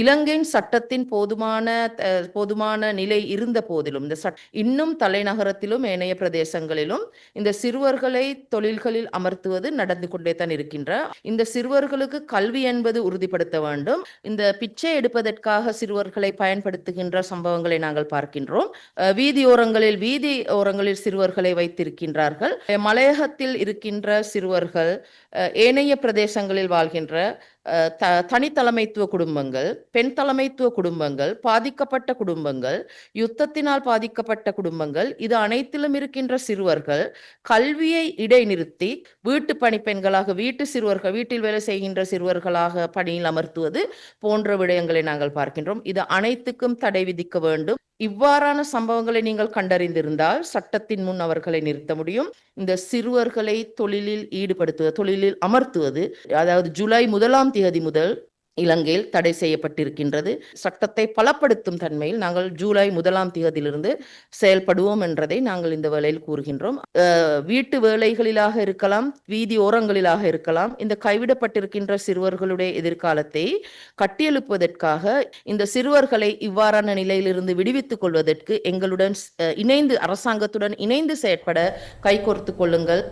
இலங்கையின் சட்டத்தின் போதுமான அஹ், போதுமான நிலை இருந்த போதிலும் இந்த சட் இன்னும் தலைநகரத்திலும் ஏனைய பிரதேசங்களிலும் இந்த சிறுவர்களை தொழில்களில் அமர்த்துவது நடந்து கொண்டே தான் இருக்கின்ற. இந்த சிறுவர்களுக்கு கல்வி என்பது உறுதிப்படுத்த வேண்டும். இந்த பிச்சை எடுப்பதற்காக சிறுவர்களை பயன்படுத்துகின்ற சம்பவங்களை நாங்கள் பார்க்கின்றோம். அஹ், வீதியோரங்களில் வீதி ஓரங்களில் சிறுவர்களை வைத்திருக்கின்றார்கள். மலையகத்தில் இருக்கின்ற சிறுவர்கள் ஏனைய பிரதேசங்களில் வாழ்கின்ற த தனித்தலைமைத்துவ குடும்பங்கள் பெண் தலைமைத்துவ குடும்பங்கள் பாதிக்கப்பட்ட குடும்பங்கள் யுத்தத்தினால் பாதிக்கப்பட்ட குடும்பங்கள் இது அனைத்திலும் இருக்கின்ற சிறுவர்கள் கல்வியை இடைநிறுத்தி வீட்டு பணிப்பெண்களாக வீட்டு சிறுவர்கள் வீட்டில் வேலை செய்கின்ற சிறுவர்களாக பணியில் அமர்த்துவது போன்ற விடயங்களை நாங்கள் பார்க்கின்றோம். இது அனைத்துக்கும் தடை விதிக்க வேண்டும். இவ்வாறான சம்பவங்களை நீங்கள் கண்டறிந்திருந்தால் சட்டத்தின் முன் அவர்களை நிறுத்த முடியும். இந்த சிறுவர்களை தொழிலில் ஈடுபடுத்துவது தொழிலில் அமர்த்துவது அதாவது ஜூலை முதலாம் தேதி முதல் இலங்கையில் தடை செய்யப்பட்டிருக்கின்றது. சட்டத்தை பலப்படுத்தும் தன்மையில் நாங்கள் ஜூலை முதலாம் தேதியிலிருந்து செயல்படுவோம் என்றதை நாங்கள் இந்த வேளையில் கூறுகின்றோம். வீட்டு வேலைகளிலாக இருக்கலாம் வீதி ஓரங்களிலாக இருக்கலாம் இந்த கைவிடப்பட்டிருக்கின்ற சிறுவர்களுடைய எதிர்காலத்தை கட்டியெழுப்பதற்காக இந்த சிறுவர்களை இவ்வாறான நிலையிலிருந்து விடுவித்துக் கொள்வதற்கு எங்களுடன் இணைந்து அரசாங்கத்துடன் இணைந்து செயற்பட கைகோர்த்து கொள்ளுங்கள்.